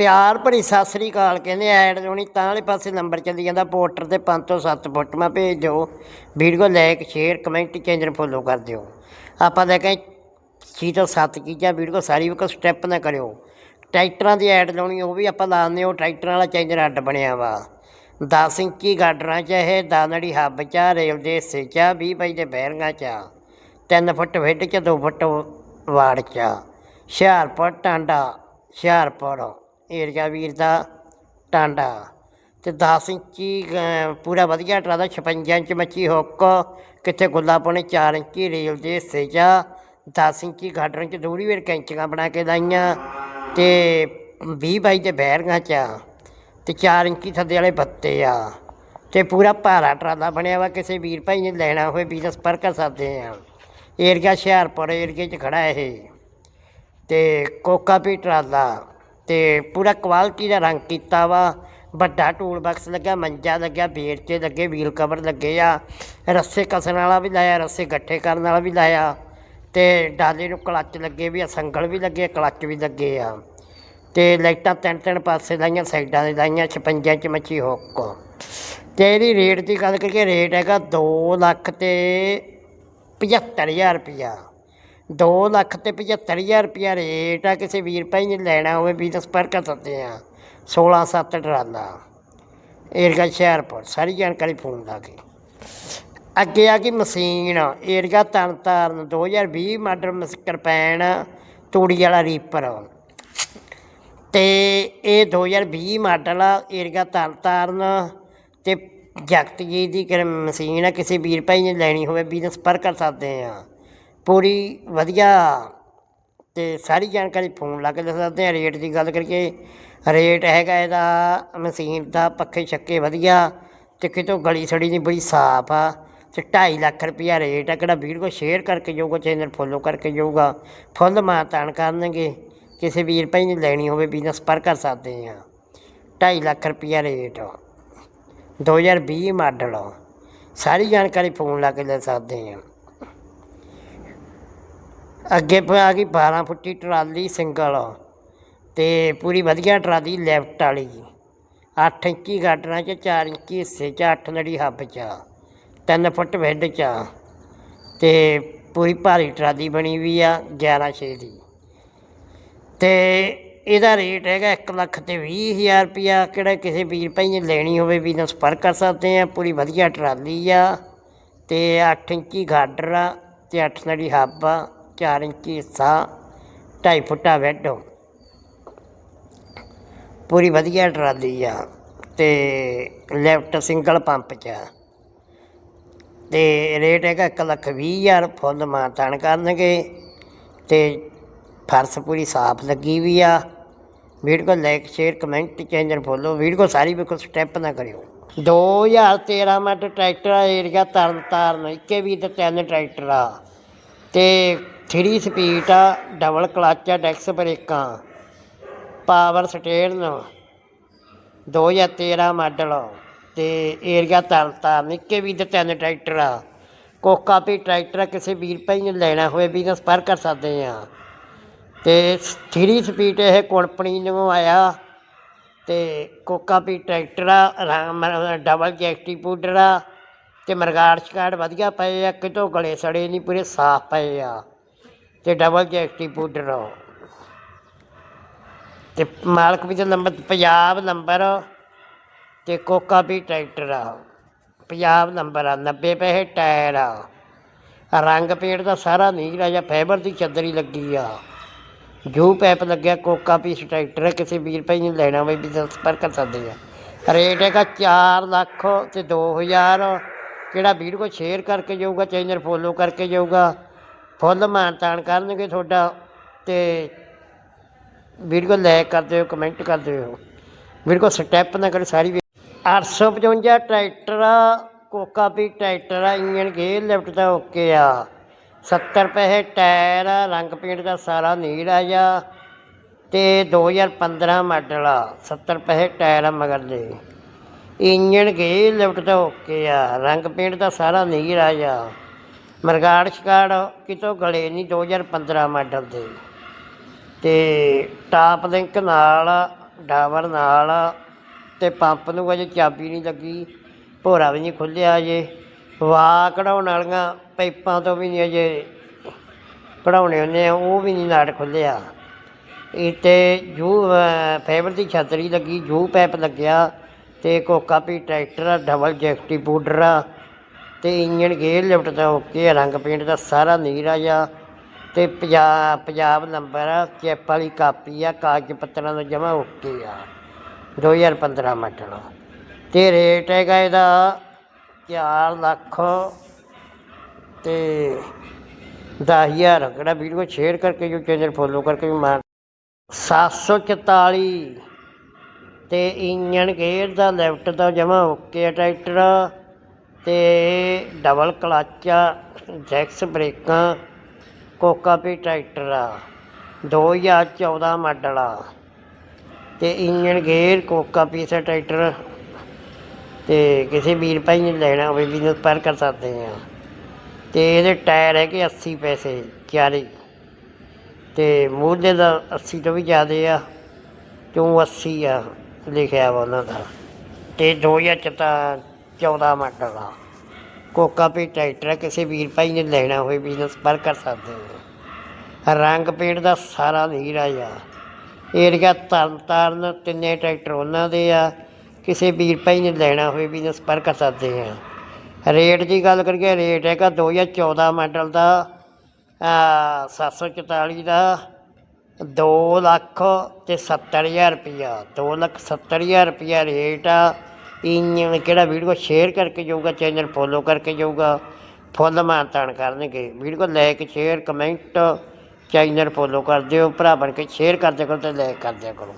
ਪਿਆਰ ਭਰੀ ਸਤਿ ਸ੍ਰੀ ਅਕਾਲ ਕਹਿੰਦੇ ਐਡ ਲਾਉਣੀ ਤਾਂ ਵਾਲੇ ਪਾਸੇ ਨੰਬਰ ਚੱਲੀ ਜਾਂਦਾ ਪੋਰਟਰ ਤੇ 5 ਤੋਂ 7 ਫੁੱਟ ਮੈਂ ਭੇਜ। ਦਿਓ video like share comment channel follow ਕਰ ਦਿਓ। ਆਪਾਂ ਲੈ ਕੇ ਛੇ ਤੋਂ 7 ਚੀਜ਼ਾਂ ਵੀਡੀਓ ਸਾਰੀ ਵੀ ਕੋ ਸਟੈਪ ਨਾ ਕਰਿਓ। ਟਰੈਕਟਰਾਂ ਦੀ ਐਡ ਲਾਉਣੀ ਉਹ ਵੀ ਆਪਾਂ ਲਾਉਂਦੇ ਉਹ ਟਰੈਕਟਰਾਂ ਵਾਲਾ ਚੇਂਜਰ ਅੱਡ ਬਣਿਆ ਵਾ। 10 ਇੰਚੀ ਗਾਡਰਾਂ ਚ ਇਹ ਦਾਨੜੀ ਹੱਬ ਚ ਆ, ਰੇਲ ਦੇ ਹਿੱਸੇ ਚ ਆ, 20 ਬਾਈ ਦੇ ਬੈਰਿੰਗਾਂ ਚ 3 ਫੁੱਟ ਵਿੱਢ ਚ 2 ਫੁੱਟ ਵਾੜ ਚ ਆ। ਹੁਸ਼ਿਆਰਪੁਰ ਟਾਂਡਾ ਹੁਸ਼ਿਆਰਪੁਰ। ਏਰੀਆ ਵੀਰ ਦਾ ਟਾਂਡਾ ਤੇ 10 ਇੰਚੀ ਪੂਰਾ ਵਧੀਆ ਟਰਾਲਾ 56 ਇੰਚ ਮੱਛੀ ਹੁੱਕ, ਕਿੱਥੇ ਗੁੱਲਾ ਪਾਉਣੇ 4 ਇੰਚੀ, ਰੇਲ ਦੇ ਹਿੱਸੇ 'ਚ 10 ਇੰਚੀ ਗਾਡਰਾਂ 'ਚ ਦੂਰੀ ਵੇਰ ਕੈਂਚੀਆਂ ਬਣਾ ਕੇ ਲਾਈਆਂ ਤੇ 20 ਬਾਈ ਦੇ ਬੈਰਗਾਂ 'ਚ ਆ ਤੇ 4 ਇੰਚੀ ਥੱਲੇ ਵਾਲੇ ਬੱਤੇ ਆ ਤੇ ਪੂਰਾ ਭਾਰਾ ਟਰਾਲਾ ਬਣਿਆ ਵਾ, ਕਿਸੇ ਵੀਰ ਭਾਈ ਨੇ ਲੈਣਾ ਹੋਵੇ ਬਿਜ਼ਨਸ ਪਰ ਕਰ ਸਕਦੇ ਆ। ਏਰੀਆ ਹੁਸ਼ਿਆਰਪੁਰ ਏਰੀਏ 'ਚ ਖੜਾ ਇਹ ਤੇ ਕੋਕਾ ਵੀ ਟਰਾਲਾ। ਤੇ ਪੂਰਾ ਕੁਆਲਿਟੀ ਦਾ ਰੰਗ ਕੀਤਾ ਵਾ। ਵੱਡਾ ਟੂਲ ਬਾਕਸ ਲੱਗਾ ਮੰਜਾ ਲੱਗਿਆ ਬੇਰ ਲੱਗੇ ਵੀਲ ਕਵਰ ਲੱਗੇ ਆ। ਰੱਸੇ ਕਸਣ ਵਾਲਾ ਵੀ ਲਾਇਆ, ਰੱਸੇ ਗੱਠੇ ਕਰਨ ਵਾਲਾ ਵੀ ਲਾਇਆ। ਤੇ ਡਾਲੇ ਨੂੰ ਕਲੱਚ ਲੱਗੇ ਵੀ ਆ, ਸੰਗਲ ਵੀ ਲੱਗੇ ਕਲੱਚ ਵੀ ਲੱਗੇ ਆ। ਤੇ ਲਾਈਟਾਂ ਤਿੰਨ ਤਿੰਨ ਪਾਸੇ ਲਾਈਆਂ, ਸਾਈਡਾਂ ਦੇ ਲਾਈਆਂ 56 ਇੰਚ ਮੱਛੀ ਹੁੱਕ। ਤੇ ਇਹਦੀ ਰੇਟ ਦੀ ਗੱਲ ਕਰੀਏ ਰੇਟ ਹੈਗਾ 2 ਲੱਖ ਤੇ 75000 ਰੁਪਇਆ। ਦੋ ਲੱਖ ਤੇ 75000 ਰੁਪਇਆ ਰੇਟ ਆ, ਕਿਸੇ ਵੀਰ ਭਾਈ ਨੇ ਲੈਣਾ ਹੋਵੇ, ਵੀ ਤਾਂ ਸੰਪਰਕ ਕਰ ਸਕਦੇ ਆ। 16 7 ਟਰਾਲਾ। ਏਰਗਾ ਹੁਸ਼ਿਆਰਪੁਰ, ਸਾਰੀ ਜਾਣਕਾਰੀ ਫੋਨ ਲਾ ਕੇ। ਅੱਗੇ ਆ ਗਈ ਮਸ਼ੀਨ। ਏਰੀਆ ਤਰਨਤਾਰਨ 2020 ਮਾਡਲ ਮਸ ਕਿਰਪੈਨ ਤੂੜੀ ਵਾਲਾ ਰੀਪਰ। ਤੇ ਇਹ 2020 ਮਾਡਲ ਆ ਏਰੀਆ ਤਰਨਤਾਰਨ ਤੇ ਜਗਤ ਜੀ ਦੀ ਮਸ਼ੀਨ ਆ, ਕਿਸੇ ਵੀਰ ਭਾਈ ਨੇ ਲੈਣੀ ਹੋਵੇ ਬਿਜ਼ਨਸ ਪਰ ਕਰ ਸਕਦੇ ਆ। ਪੂਰੀ ਵਧੀਆ ਅਤੇ ਸਾਰੀ ਜਾਣਕਾਰੀ ਫੋਨ ਲਾ ਕੇ ਦੱਸ ਸਕਦੇ ਹਾਂ ਰੇਟ ਦੀ ਗੱਲ ਕਰੀਏ ਰੇਟ ਹੈਗਾ ਇਹਦਾ, ਮਸ਼ੀਨ ਦਾ ਪੱਖੇ ਛੱਕੇ ਵਧੀਆ ਅਤੇ ਕਿਤੋਂ ਗਲੀ ਸੜੀ ਨਹੀਂ, ਬੜੀ ਸਾਫ਼ ਆ ਅਤੇ ਢਾਈ ਲੱਖ ਰੁਪਈਆ ਰੇਟ ਆ। ਕਿਹੜਾ ਵੀਡੀਓ ਸ਼ੇਅਰ ਕਰਕੇ ਜਾਊਗਾ ਚੈਨਲ ਫੋਲੋ ਕਰਕੇ ਜਾਊਗਾ, ਫੁੱਲ ਮਾਤਾਨ ਕਰਨਗੇ। ਕਿਸੇ ਵੀਰ ਭਾਈ ਨੇ ਲੈਣੀ ਹੋਵੇ ਬਿਜ਼ਨਸ ਪਰ ਕਰ ਸਕਦੇ ਆ। ਢਾਈ ਲੱਖ ਰੁਪਈਆ ਰੇਟ 2020 ਮਾਡਲ ਸਾਰੀ ਜਾਣਕਾਰੀ ਫੋਨ ਲਾ ਕੇ ਲੈ ਸਕਦੇ ਆ। ਅੱਗੇ ਪ- ਆ ਗਈ 12 ਫੁੱਟੀ ਟਰਾਲੀ ਸਿੰਗਲ ਤੇ ਪੂਰੀ ਵਧੀਆ ਟਰਾਲੀ ਲੈਫਟ ਵਾਲੀ। 8 ਇੰਚੀ ਗਾਡਰਾਂ 'ਚ 4 ਇੰਚੀ ਹਿੱਸੇ 'ਚ 8 ਲੜੀ ਹੱਬ 'ਚ 3 ਫੁੱਟ ਵਿੱਡ 'ਚ ਤੇ ਪੂਰੀ ਭਾਰੀ ਟਰਾਲੀ ਬਣੀ ਵੀ ਆ 11 ਛੇ ਦੀ। ਤੇ ਇਹਦਾ ਰੇਟ ਹੈਗਾ 1 ਲੱਖ ਤੇ 20000 ਰੁਪਿਆ ਕਿਹੜਾ ਕਿਸੇ ਵੀਰ ਭਾਈ ਨੇ ਲੈਣੀ ਹੋਵੇ ਵੀ ਨਾਲ ਸੰਪਰਕ ਕਰ ਸਕਦੇ ਆ। ਪੂਰੀ ਵਧੀਆ ਟਰਾਲੀ ਆ ਤੇ 8 ਇੰਚੀ ਗਾਡਰ ਆ ਤੇ 8 ਲੜੀ ਹੱਬ ਆ। 4 ਇੰਚੀ ਹਿੱਸਾ, ਢਾਈ ਫੁੱਟਾ ਬੈੱਡ ਪੂਰੀ ਵਧੀਆ ਟਰਾਲੀ ਆ ਤੇ ਲੈਫਟ ਸਿੰਗਲ ਪੰਪ ਚ ਆ। ਤੇ ਰੇਟ ਹੈਗਾ 1 ਲੱਖ 20 ਹਜ਼ਾਰ, ਫੁੱਲ ਮਾਤਾਨ ਕਰਨਗੇ। ਤੇ ਫਰਸ਼ ਪੂਰੀ ਸਾਫ਼ ਲੱਗੀ ਵੀ ਆ। ਵੀਡੀਓ ਕੋ like share comment channel follow video ਕੋ ਸਾਰੀ ਵੀ ਕੋ ਸਟੈਪ ਨਾ ਕਰਿਓ। 2013 ਮਾਡਲ ਟਰੈਕਟਰ ਆ ਏਰੀਆ ਤਰਨ ਤਾਰਨ, ਇੱਕੇ ਵੀ ਤੇ ਤਿੰਨ ਟਰੈਕਟਰ ਆ। ਤੇ ਥਰੀ ਸਪੀਡ ਆ ਡਬਲ ਕਲੱਚ ਆ ਡੈਕਸ ਬ੍ਰੇਕਾਂ। Power steering 2013 model. ਤੇ ਏਰੀਆ ਤਰਨਤਾਰਨ ਨਿੱਕੇ ਵੀ ਦੇ ਤਿੰਨ ਟਰੈਕਟਰ ਆ। ਕੋਕਾ ਵੀ ਟਰੈਕਟਰ ਆ, ਕਿਸੇ ਵੀਰ ਭਾਈ ਨੇ ਲੈਣਾ ਹੋਵੇ ਵੀ ਤਾਂ ਸੰਪਰਕ ਕਰ ਸਕਦੇ ਆ। ਤੇ 3 ਸਪੀਡ ਇਹ ਕੰਪਨੀ ਨੂੰ ਆਇਆ। ਤੇ ਕੋਕਾ ਵੀ ਟਰੈਕਟਰ ਆ ਡਬਲ ਜੈਕਟੀ ਪੂਡਰ ਆ। ਤੇ ਮਰਗਾੜ ਸ਼ਕਾੜ ਵਧੀਆ ਪਏ ਆ ਕਿਤੋਂ ਗਲੇ ਸੜੇ ਨਹੀਂ ਪੂਰੇ ਸਾਫ਼ ਪਏ ਆ। ਤੇ ਡਬਲ ਜੈਕਟੀ ਪੂਡਰ ਆ ਤੇ ਮਾਲਕ ਵੀ ਦਾ ਨੰਬਰ, ਪੰਜਾਬ ਨੰਬਰ ਤੇ ਕੋਕਾ ਵੀ ਟਰੈਕਟਰ ਆ। ਪੰਜਾਬ ਨੰਬਰ ਆ 90 ਪੈਸੇ ਟਾਇਰ ਆ। ਰੰਗ ਪੇਂਟ ਦਾ ਸਾਰਾ ਨੀਲਾ ਜਾਂ ਫਾਈਬਰ ਦੀ ਚੱਦਰੀ ਲੱਗੀ ਆ। ਜੂ ਪੈਪ ਲੱਗਿਆ, ਕੋਕਾ ਪੀਸ ਟਰੈਕਟਰ ਹੈ ਕਿਸੇ ਵੀਰ ਭਾਈ ਨੂੰ ਲੈਣਾ ਹੋਵੇ, ਵੀ ਸੰਪਰਕ ਕਰ ਸਕਦੇ ਆ। ਰੇਟ ਹੈਗਾ 4 ਲੱਖ ਤੇ 2000 ਕਿਹੜਾ ਵੀਡੀਓ ਕੋ ਸ਼ੇਅਰ ਕਰਕੇ ਜਾਊਗਾ, ਚੈਨਲ ਫੋਲੋ ਕਰਕੇ ਜਾਊਗਾ। ਫੁੱਲ ਮਾਨਤਾਨ ਕਰਨਗੇ ਤੁਹਾਡਾ ਤੇ ਵੀਡੀਓ ਲਾਈਕ ਕਰ ਦਿਓ, ਕਮੈਂਟ ਕਰ ਦਿਓ। ਵੀਡੀਓ ਸਟੈਪ ਨਾ ਕਰੋ ਸਾਰੀ ਵੀ- 855 ਟਰੈਕਟਰ ਆ ਕੋਕਾ ਵੀ ਟਰੈਕਟਰ ਆ ਇੰਜਨ ਗੇਅਰ ਲਿਫਟ ਦਾ ਓਕੇ ਆ। 70 ਪੈਸੇ ਟਾਇਰ ਆ, ਰੰਗ ਪੇਂਟ ਦਾ ਸਾਰਾ ਨੀਲਾ ਜਾ। ਤੇ 2015 ਮਾਡਲ ਆ 70 ਪੈਸੇ ਟਾਇਰ ਆ ਮਗਰ ਦੇ। ਇੰਜਨ ਗੇਅਰ ਲਿਫਟ ਦਾ ਓਕੇ ਆ। ਰੰਗ ਪੇਂਟ ਦਾ ਸਾਰਾ ਨੀਲਾ ਜਾ। ਮਰਗਾੜ ਸ਼ਕਾੜ ਕਿਤੋਂ ਗਲੇ ਨਹੀਂ 2015 ਮਾਡਲ ਦੇ। ਤੇ ਟਾਪ ਲਿੰਕ ਨਾਲ ਡਾਵਰ ਨਾਲ ਆ ਤੇ ਪੰਪ ਨੂੰ ਅਜੇ ਚਾਬੀ ਨਹੀਂ ਲੱਗੀ ਭੋਰਾ ਵੀ ਨਹੀਂ ਖੁੱਲਿਆ ਅਜੇ। ਵਾ ਕਢਾਉਣ ਵਾਲੀਆਂ ਪਾਈਪਾਂ ਤੋਂ ਵੀ ਨਹੀਂ ਅਜੇ ਕਢਾਉਣੇ ਹੁੰਦੇ ਆ ਉਹ ਵੀ ਨਹੀਂ ਨਾਟ ਖੁੱਲਿਆ ਇਹ ਜੂ ਅਹ, ਫਾਈਬਰ ਦੀ ਛਤਰੀ ਲੱਗੀ ਜੂ ਪੈਪ ਲੱਗਿਆ ਤੇ ਕੋਕਾ ਪੀ ਟਰੈਕਟਰ ਆ ਡਬਲ ਜੈਕਟੀ ਬੂਡਰ ਆ ਤੇ ਇੰਜਣ ਗੇਅਰ ਲਿਫਟ ਦਾ ਓਕੇ ਆ, ਰੰਗ ਪੇਂਟ ਦਾ ਸਾਰਾ ਨੀਰਾ ਜਿਹਾ। ਤੇ ਪੰਜਾਬ ਪੰਜਾਬ ਨੰਬਰ ਆ ਚੈਪ ਵਾਲੀ ਕਾਪੀ ਆ ਕਾਗਜ਼ ਪੱਤਰਾਂ ਦਾ ਜਮਾ ਓਕੇ ਆ। 2015 ਮਾਡਲ ਤੇ ਰੇਟ ਹੈਗਾ ਇਹਦਾ 4 ਲੱਖ ਤੇ 10000 ਕਿਹੜਾ ਵੀਡੀਓ ਸ਼ੇਅਰ ਕਰਕੇ ਜੋ ਚੈਨਲ ਫੋਲੋ ਕਰਕੇ ਵੀ ਮਾਰ 744 ਤੇ ਇੰਜਣ ਗੇਅਰ ਦਾ ਲੈਫਟ ਦਾ ਜਮਾ ਓਕੇ ਆ ਟਰੈਕਟਰ ਅਤੇ ਡਬਲ ਕਲੱਚ ਆ ਜੈਕਸ ਬਰੇਕਾਂ ਕੋਕਾ ਪੀ ਟਰੈਕਟਰ ਆ 2014 ਮਾਡਲ ਆ ਅਤੇ ਇੰਜਣ ਗੇਅਰ, ਕੋਕਾ ਪੀ ਦਾ ਟਰੈਕਟਰ ਅਤੇ ਕਿਸੇ ਵੀਰ ਭਾਈ ਨੇ ਲੈਣਾ ਹੋਵੇ, ਵੀ ਨੂੰ ਪਰ ਕਰ ਸਕਦੇ ਆ। ਅਤੇ ਇਹਦੇ ਟਾਇਰ ਹੈਗੇ 80 ਪੈਸੇ ਚਾਰੇ ਅਤੇ ਮੂਹਰੇ ਦਾ 80 ਤੋਂ ਵੀ ਜ਼ਿਆਦੇ ਆ ਕਿਉਂ 80 ਆ, ਲਿਖਿਆ ਵਾ ਉਹਨਾਂ ਦਾ। ਤੇ 2014 ਮਾਡਲ ਆ ਕੋਕਾ ਪੀ ਟਰੈਕਟਰ ਆ, ਕਿਸੇ ਵੀਰ ਭਾਈ ਨੇ ਲੈਣਾ ਹੋਵੇ ਬਿਜ਼ਨਸ ਪਰ ਕਰ ਸਕਦੇ ਆ ਰੰਗ ਪੇਂਟ ਦਾ ਸਾਰਾ ਨੀਰਾ ਆ ਏਰੀਆ ਤਰਨ ਤਾਰਨ ਤਿੰਨੇ ਟਰੈਕਟਰ ਉਹਨਾਂ ਦੇ ਆ ਕਿਸੇ ਵੀਰ ਭਾਈ ਨੇ ਲੈਣਾ ਹੋਵੇ ਬਿਜ਼ਨਸ ਪਰ ਕਰ ਸਕਦੇ ਆ। ਰੇਟ ਦੀ ਗੱਲ ਕਰੀਏ ਰੇਟ ਹੈਗਾ 2014 ਮਾਡਲ ਦਾ ਆ 744 ਦਾ 2 ਲੱਖ ਤੇ 70000 ਰੁਪਇਆ। 2 ਲੱਖ 70000 ਰੁਪਇਆ ਰੇਟ ਆ। ਇੰਜਣ ਕਿਹੜਾ ਵੀਡੀਓ ਸ਼ੇਅਰ ਕਰਕੇ ਜਾਊਗਾ ਚੈਨਲ ਫੋਲੋ ਕਰਕੇ ਜਾਊਗਾ, ਫੁੱਲ ਮਾਨ ਤਾਣ ਕਰਨਗੇ। Video like share comment channel follow ਕਰ ਦਿਓ, ਭਰਾ ਬਣ ਕੇ ਸ਼ੇਅਰ ਕਰ ਕਰੋ ਤੇ ਲਾਈਕ ਕਰ ਕਰੋ